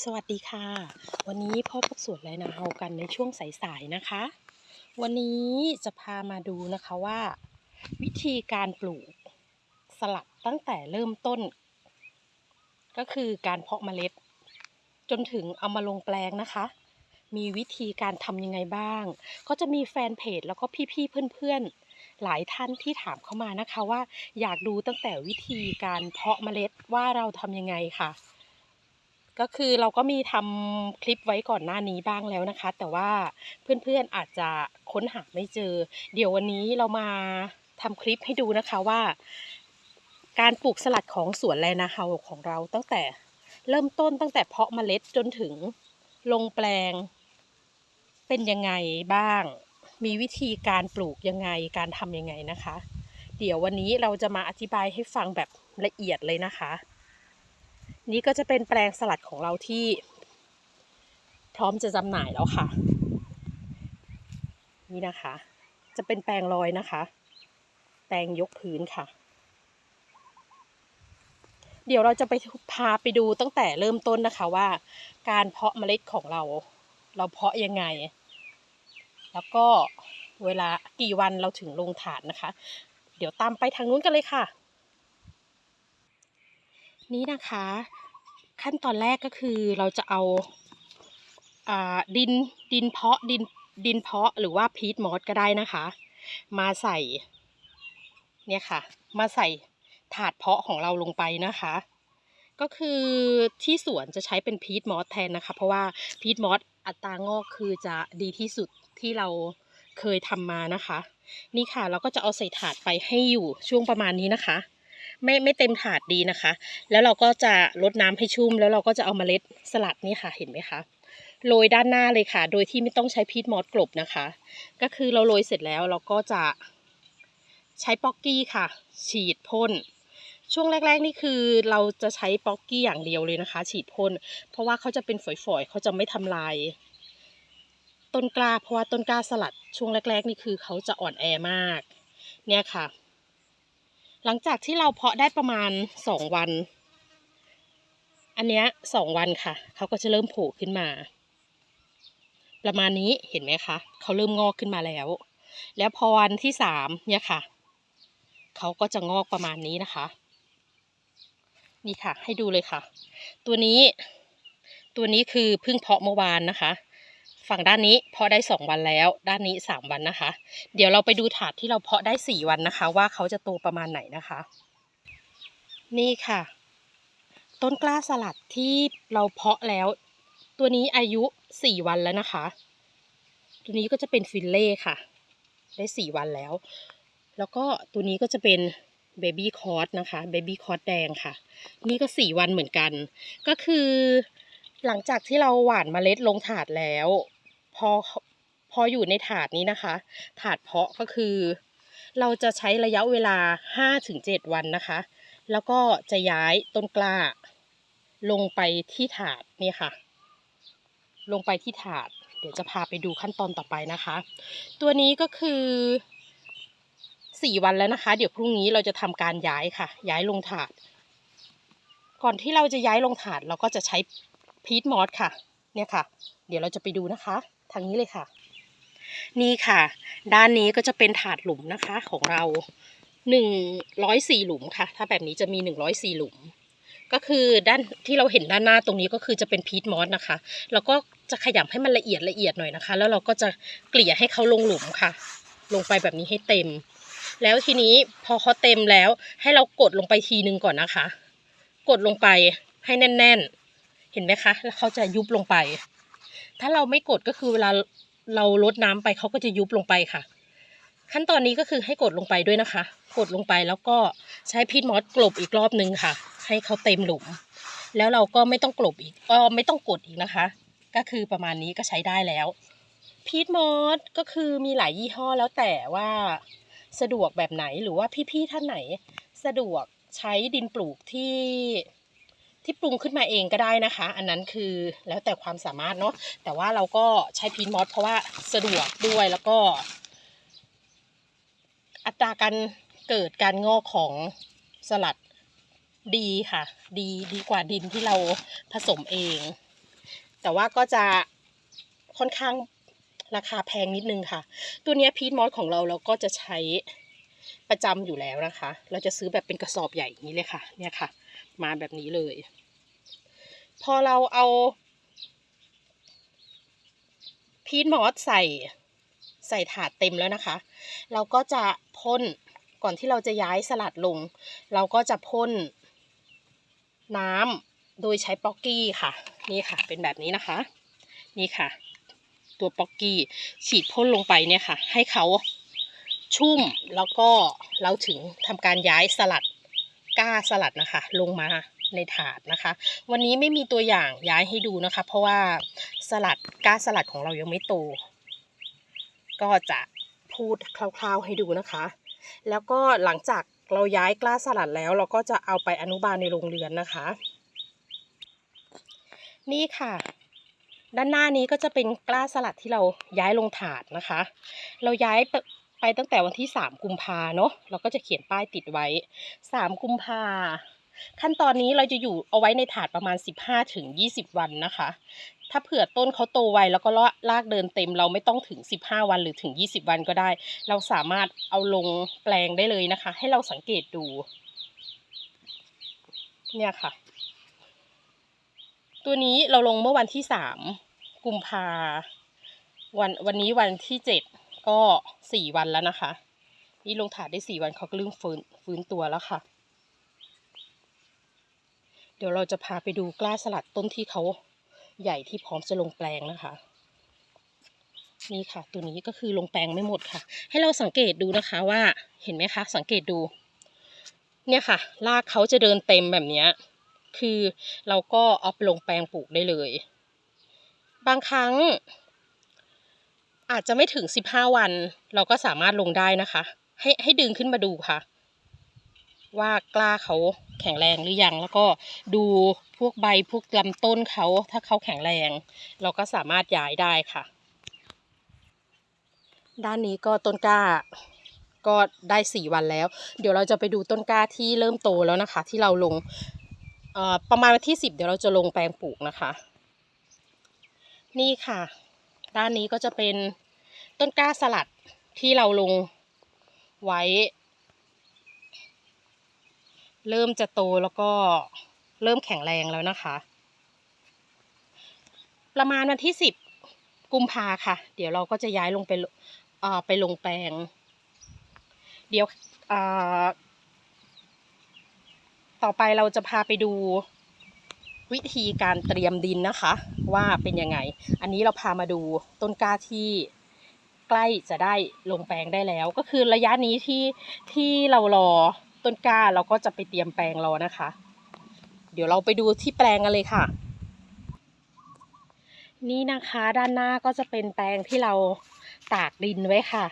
สวัสดีค่ะ วันนี้พ่อพบสวนไรนาเฮากันในช่วงสายๆนะคะ วันนี้จะพามาดูนะคะว่า วิธีการปลูกสลัดตั้งแต่เริ่มต้น ก็คือการเพาะเมล็ด จนถึงเอามาลงแปลงนะคะ มีวิธีการทำยังไงบ้าง ก็จะมีแฟนเพจแล้วก็พี่ๆเพื่อนๆ หลายท่านที่ถามเข้ามานะคะว่า อยากดูตั้งแต่วิธีการเพาะเมล็ดว่าเราทำยังไงค่ะ ก็คือเราก็มีทำคลิปไว้ก่อนหน้านี้บ้างแล้วนะคะ แต่ว่าเพื่อนๆอาจจะค้นหาไม่เจอ เดี๋ยววันนี้เรามาทำคลิปให้ดูนะคะว่า การปลูกสลัดของสวนแลนาเฮาของเราตั้งแต่เริ่มต้นตั้งแต่เพาะเมล็ดจนถึงลงแปลง เป็นยังไงบ้าง มีวิธีการปลูกยังไงการทำยังไงนะคะ เดี๋ยววันนี้เราจะมาอธิบายให้ฟังแบบละเอียดเลยนะคะ นี่ก็จะเป็นแปลงสลัดของเราที่ พร้อมจะจำหน่ายแล้วค่ะ นี่นะคะ จะเป็นแปลงลอยนะคะ แปลงยกพื้นค่ะ เดี๋ยวเราจะไปพาไปดูตั้งแต่เริ่มต้นนะคะว่า การเพาะเมล็ดของเรา เราเพาะยังไง แล้วก็เวลากี่วันเราถึงลงถาดนะคะ เดี๋ยวตามไปทางนู้นกันเลยค่ะ นี่นะคะ ขั้นตอนแรกก็คือเราจะเอาาดินดินเพาะดินดินเพาะหรือว่าพีทมอสก็ได้นะคะ มาใส่เนี่ยค่ะ มาใส่ถาดเพาะของเราลงไปนะคะ ก็คือที่สวนจะใช้เป็นพีทมอสแทนนะคะ เพราะว่าพีทมอสอัตรางอกคือจะดีที่สุดที่เราเคยทำมานะคะ นี่ค่ะเราก็จะเอาใส่ถาดไปให้อยู่ช่วงประมาณนี้นะคะ ไม่ไม่เต็มถาดดีนะคะ แล้วเราก็จะลดน้ำให้ชุ่ม แล้วเราก็จะเอาเมล็ดสลัดนี่ค่ะเห็นไหมคะโรยด้านหน้าเลยค่ะ โดยที่ไม่ต้องใช้พีทมอสกลบนะคะ ก็คือเราโรยเสร็จแล้วเราก็จะใช้ป๊อกกี้ค่ะ ฉีดพ่นช่วงแรก ๆ นี่คือเราจะใช้ป๊อกกี้อย่างเดียวเลยนะคะ ฉีดพ่นเพราะว่าเขาจะเป็นฝอยๆเขาจะไม่ทำลาย ต้นกล้าเพราะว่าต้นกล้าสลัด ช่วงแรก ๆ นี่คือเขาจะอ่อนแอมาก เนี่ยค่ะ หลังจากที่เราเพาะได้ประมาณสองวัน อันเนี้ยสองวันค่ะ เขาก็จะเริ่มโผล่ขึ้นมา ประมาณนี้เห็นไหมคะ เขาเริ่มงอกขึ้นมาแล้ว แล้วพอวันที่สามเนี่ยค่ะ เขาก็จะงอกประมาณนี้นะคะ นี่ค่ะ ให้ดูเลยค่ะ ตัวนี้ ตัวนี้คือเพิ่งเพาะเมื่อวานนะคะ ฝั่งด้านนี้เพาะได้สองวันแล้ว ด้านนี้สามวันนะคะ เดี๋ยวเราไปดูถาดที่เราเพาะได้สี่วันนะคะ ว่าเขาจะโตประมาณไหนนะคะ นี่ค่ะ ต้นกล้าสลัดที่เราเพาะแล้ว ตัวนี้อายุสี่วันแล้วนะคะ ตัวนี้ก็จะเป็นฟิลเล่ค่ะ ได้สี่วันแล้ว แล้วก็ตัวนี้ก็จะเป็นเบบี้คอร์สนะคะเบบี้คอร์สแดงค่ะ นี่ก็สี่วันเหมือนกัน ก็คือหลังจากที่เราหว่านเมล็ดลงถาดแล้ว อพออยู่ในถาดนี้นะคะ ถาดเพาะก็คือ เราจะใช้ระยะเวลา 5-7 วันนะคะ แล้วก็จะย้ายต้นกล้า ลงไปที่ถาดนี่ค่ะ ลงไปที่ถาด เดี๋ยวจะพาไปดูขั้นตอนต่อไปนะคะ ตัวนี้ก็คือสี่วันแล้วนะคะ เดี๋ยวพรุ่งนี้เราจะทำการย้ายค่ะ ย้ายลงถาด ก่อนที่เราจะย้ายลงถาดเราก็จะใช้พีทมอสค่ะ เนี่ยค่ะ เดี๋ยวเราจะไปดูนะคะ ทางนี้เลยค่ะ นี่ค่ะ ด้านนี้ก็จะเป็นถาดหลุมนะคะของเราหนึ่งร้อยสี่หลุมค่ะ ถ้าแบบนี้จะมีหนึ่งร้อยสี่หลุม ก็คือด้านที่เราเห็นด้านหน้าตรงนี้ก็คือจะเป็นพีทมอสนะคะ แล้วก็จะขยำให้มันละเอียดละเอียดหน่อยนะคะ แล้วเราก็จะเกลี่ยให้เขาลงหลุมค่ะ ลงไปแบบนี้ให้เต็ม แล้วทีนี้พอเขาเต็มแล้ว ให้เรากดลงไปทีนึงก่อนนะคะ กดลงไปให้แน่น ๆ เห็นไหมคะ แล้วเขาจะยุบลงไป ถ้าเราไม่กดก็คือเวลาเราลดน้ำไปเขาก็จะยุบลงไปค่ะ ขั้นตอนนี้ก็คือให้กดลงไปด้วยนะคะ กดลงไปแล้วก็ใช้พีทมอสกลบอีกรอบนึงค่ะ ให้เขาเต็มหลุม แล้วเราก็ไม่ต้องกลบอีกก็ไม่ต้องกดอีกนะคะ ก็คือประมาณนี้ก็ใช้ได้แล้วพีทมอสก็คือมีหลายยี่ห้อแล้วแต่ว่าสะดวกแบบไหนหรือว่าพี่ๆท่านไหน สะดวกใช้ดินปลูกที่ ที่ปรุงขึ้นมาเองก็ได้นะคะ อันนั้นคือแล้วแต่ความสามารถเนาะแต่ว่าเราก็ใช้พีทมอสเพราะว่าสะดวกด้วยแล้วก็ อัตราการเกิดการงอกของสลัดดีค่ะ ดีดีกว่าดินที่เราผสมเอง แต่ว่าก็จะค่อนข้างราคาแพงนิดนึงค่ะ ตัวนี้พีทมอสของเราเราก็จะใช้ประจำอยู่แล้วนะคะ เราจะซื้อแบบเป็นกระสอบใหญ่อย่างนี้เลยค่ะ เนี่ยค่ะ มาแบบนี้เลย พอเราเอา พีทมอสใส่ใส่ถาดเต็มแล้วนะคะ เราก็จะพ่นก่อนที่เราจะย้ายสลัดลง เราก็จะพ่นน้ำโดยใช้ป๊อกกี้ค่ะ นี่ค่ะ เป็นแบบนี้นะคะ นี่ค่ะ ตัวป๊อกกี้ฉีดพ่นลงไปเนี่ยค่ะ ให้เขาชุ่มแล้วก็เราถึงทำการย้ายสลัด ก้าสลัดนะคะ ลงมาในถาดนะคะ วันนี้ไม่มีตัวอย่างย้ายให้ดูนะคะ เพราะว่าสลัดก้าสลัดของเรายังไม่โต ก็จะพูดคร่าวๆให้ดูนะคะ แล้วก็หลังจากเราย้ายกล้าสลัดแล้ว เราก็จะเอาไปอนุบาลในโรงเรือนนะคะ นี่ค่ะด้านหน้านี้ก็จะเป็นกล้าสลัดที่เราย้ายลงถาดนะคะ เราย้าย ไปตั้งแต่วันที่ 3 กุมภาเนาะเราก็จะเขียนป้ายติดไว้ 3 กุมภาขั้นตอนนี้เราจะอยู่เอาไว้ในถาดประมาณ 15ถึง20 วันนะคะ ถ้าเผื่อต้นเขาโตไวแล้วก็ลากเดินเต็มเราไม่ต้องถึง 15 วันหรือถึง 20 วันก็ได้ เราสามารถเอาลงแปลงได้เลยนะคะ ให้เราสังเกตดู เนี่ยค่ะ ตัวนี้เราลงเมื่อวันที่สามกุมภาวันวันนี้วันที่เจ็ด ก็สี่วันแล้วนะคะ นี่ลงถาดได้สี่วันเขาก็เริ่มฟื้นฟื้นตัวแล้วค่ะ เดี๋ยวเราจะพาไปดูกล้าสลัดต้นที่เขาใหญ่ที่พร้อมจะลงแปลงนะคะ นี่ค่ะ ตัวนี้ก็คือลงแปลงไม่หมดค่ะ ให้เราสังเกตดูนะคะว่าเห็นไหมคะ สังเกตดู เนี่ยค่ะรากเขาจะเดินเต็มแบบนี้คือเราก็เอาไปลงแปลงปลูกได้เลย บางครั้ง อาจจะไม่ถึง 15 วัน เราก็สามารถลงได้นะคะ ให้ให้ดึงขึ้นมาดูค่ะ ว่ากล้าเขาแข็งแรงหรือยัง แล้วก็ดูพวกใบพวกลำต้นเขาถ้าเขาแข็งแรง เราก็สามารถย้ายได้ค่ะ ด้านนี้ก็ต้นกล้าก็ได้สี่วันแล้ว เดี๋ยวเราจะไปดูต้นกล้าที่เริ่มโตแล้วนะคะ ที่เราลงประมาณวันที่สิบเดี๋ยวเราจะลงแปลงปลูกนะคะ นี่ค่ะ ด้านนี้ก็จะเป็น ต้นกล้าสลัดที่เราลงไว้ เริ่มจะโตแล้วก็เริ่มแข็งแรงแล้วนะคะ ประมาณวันที่สิบกุมภาค่ะ เดี๋ยวเราก็จะย้ายลงไปไปลงแปลง เดี๋ยวต่อไปเราจะพาไปดูวิธีการเตรียมดินนะคะ ว่าเป็นยังไง อันนี้เราพามาดูต้นกล้าที่ ใกล้จะได้ลงแปลงได้แล้ว ก็คือระยะนี้ที่ที่เรารอต้นกล้าเราก็จะไปเตรียมแปลงรอนะคะ เดี๋ยวเราไปดูที่แปลงกันเลยค่ะ นี่นะคะด้านหน้าก็จะเป็นแปลงที่เราตากดินไว้ค่ะ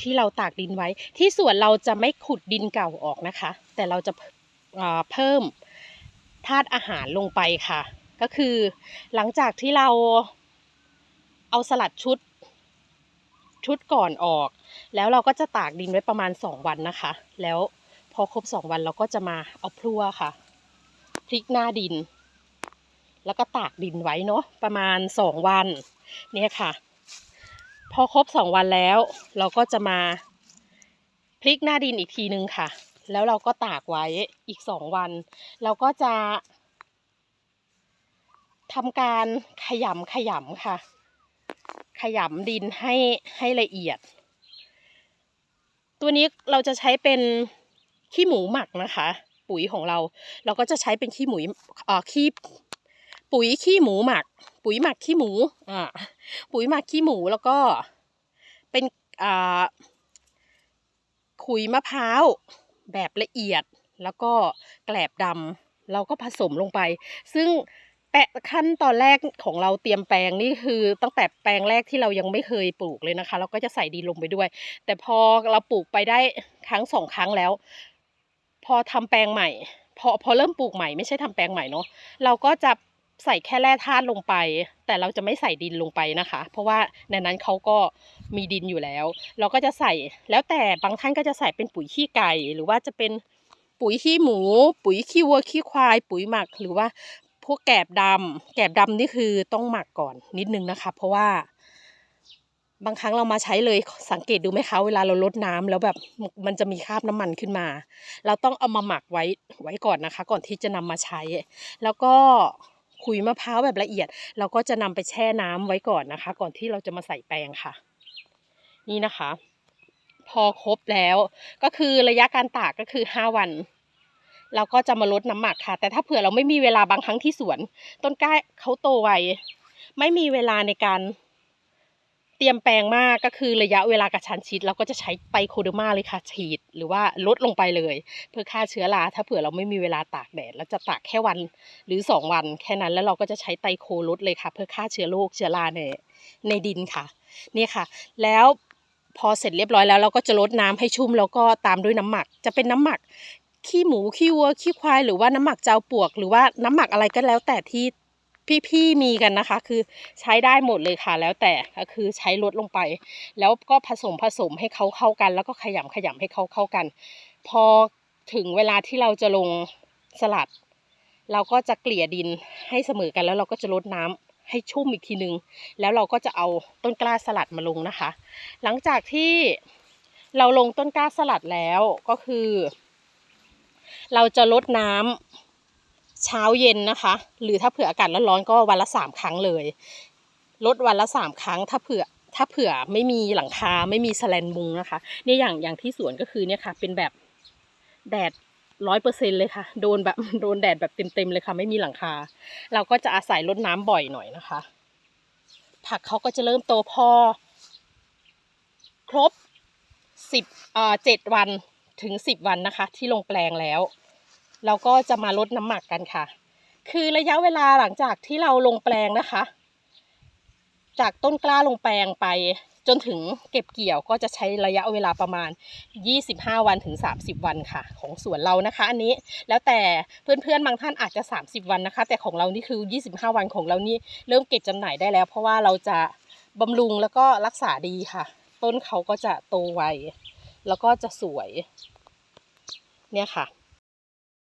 ที่เราตากดินไว้ ที่สวนเราจะไม่ขุดดินเก่าออกนะคะ แต่เราจะเอ่อเพิ่มธาตุอาหารลงไปค่ะ ก็คือหลังจากที่เราเอาสลัดชุด ชุดก่อนออก แล้วเราก็จะตากดินไว้ประมาณสองวันนะคะ แล้วพอครบสองวันเราก็จะมาเอาพลั่วค่ะพลิกหน้าดิน แล้วก็ตากดินไว้เนาะประมาณสองวันเนี่ยค่ะ พอครบสองวันแล้ว เราก็จะมาพลิกหน้าดินอีกทีนึงค่ะ แล้วเราก็ตากไว้อีกสองวัน เราก็จะทำการขยำขยำค่ะ ขยำดินให้ให้ละเอียด ตัวนี้เราจะใช้เป็นขี้หมูหมักนะคะ ปุ๋ยของเรา เราก็จะใช้เป็นขี้หมูอ่อขี้ปุ๋ยขี้หมูหมัก ปุ๋ยหมักขี้หมูอ่าปุ๋ยหมักขี้หมูแล้วก็เป็นอ่าขุยมะพร้าวแบบละเอียดแล้วก็แกลบดำเราก็ผสมลงไป ซึ่ง แปะขั้นตอนแรกของเราเตรียมแปลงนี่คือตั้งแต่แปลงแรกที่เรายังไม่เคยปลูกเลยนะคะ เราก็จะใส่ดินลงไปด้วย แต่พอเราปลูกไปได้ครั้งสองครั้งแล้ว พอทำแปลงใหม่ พอพอเริ่มปลูกใหม่ไม่ใช่ทำแปลงใหม่เนาะเราก็จะใส่แค่แร่ธาตุลงไป แต่เราจะไม่ใส่ดินลงไปนะคะ เพราะว่าในนั้นเขาก็มีดินอยู่แล้ว เราก็จะใส่แล้วแต่บางท่านก็จะใส่เป็นปุ๋ยขี้ไก่หรือว่าจะเป็นปุ๋ยขี้หมู ปุ๋ยขี้วัวขี้ควาย ปุ๋ยหมักหรือว่า พวกแกบดำแกบดำนี่คือต้องหมักก่อนนิดนึงนะคะ เพราะว่า บางครั้งเรามาใช้เลยสังเกตดูไหมคะเวลาเราลดน้ำแล้วแบบมันจะมีคราบน้ำมันขึ้นมา เราต้องเอามาหมักไว้ไว้ก่อนนะคะ ก่อนที่จะนำมาใช้ แล้วก็ขุยมะพร้าวแบบละเอียด เราก็จะนำไปแช่น้ำไว้ก่อนนะคะ ก่อนที่เราจะมาใส่แปรงค่ะ นี่นะคะ พอครบแล้วก็คือระยะการตากก็คือห้าวัน เราก็จะมาลดน้ำหมักค่ะ แต่ถ้าเผื่อเราไม่มีเวลาบางครั้งที่สวน ต้นกล้าเขาโตไวไม่มีเวลาในการเตรียมแปลงมากก็คือระยะเวลากระชันชิดเราก็จะใช้ไตรโคเดอร์มาเลยค่ะฉีด หรือว่าลดลงไปเลย เพื่อฆ่าเชื้อราถ้าเผื่อเราไม่มีเวลาตากแดดเราจะตากแค่วันหรือสองวัน แค่นั้นแล้วเราก็จะใช้ไตรโคลดเลยค่ะ เพื่อฆ่าเชื้อโรคเชื้อราในในดินค่ะนี่ค่ะ แล้วพอเสร็จเรียบร้อยแล้วเราก็จะลดน้ำให้ชุ่มแล้วก็ตามด้วยน้ำหมัก จะเป็นน้ำหมัก ขี้หมูขี้วัวขี้ควายหรือว่าน้ำหมักเจ้าปวก หรือว่าน้ำหมักอะไรก็แล้วแต่ที่พี่ๆมีกันนะคะ คือใช้ได้หมดเลยค่ะ แล้วแต่ก็คือใช้ลดลงไป แล้วก็ผสมผสมให้เขาเข้ากัน แล้วก็ขยำขยำให้เขาเข้ากัน พอถึงเวลาที่เราจะลงสลัด เราก็จะเกลี่ยดินให้เสมอกันแล้วเราก็จะลดน้ำให้ชุ่มอีกทีนึง แล้วเราก็จะเอาต้นกล้าสลัดมาลงนะคะ หลังจากที่เราลงต้นกล้าสลัดแล้วก็คือ เราจะลดน้ำเช้าเย็นนะคะ หรือถ้าเผื่ออากาศร้อนๆก็วันละสามครั้งเลยลดวันละสามครั้งถ้าเผื่อถ้าเผื่อไม่มีหลังคาไม่มีแสแลนมุงนะคะเนี่ยอย่างอย่างที่สวนก็คือเนี่ยค่ะ เป็นแบบแดดร้อยเปอร์เซ็นเลยค่ะ โดนแบบโดนแดดแบบเต็มๆเลยค่ะ ไม่มีหลังคา เราก็จะอาศัยลดน้ำบ่อยหน่อยนะคะ ผักเขาก็จะเริ่มโตพอ ครบสิบเอ่อเจ็ดวัน ถึงสิบวันนะคะ ที่ลงแปลงแล้ว เราก็จะมาลดน้ำหมักกันค่ะ คือระยะเวลาหลังจากที่เราลงแปลงนะคะ จากต้นกล้าลงแปลงไป จนถึงเก็บเกี่ยวก็จะใช้ระยะเวลาประมาณ 25 วันถึง 30 วันค่ะ ของสวนเรานะคะ อันนี้แล้วแต่เพื่อนๆบางท่านอาจจะ 30 วันนะคะ แต่ของเรานี่คือ 25 วันของเรานี่เริ่มเก็บจำหน่ายได้แล้ว เพราะว่าเราจะบำรุงแล้วก็รักษาดีค่ะ ต้นเขาก็จะโตไว แล้วก็จะสวย เนี่ยค่ะ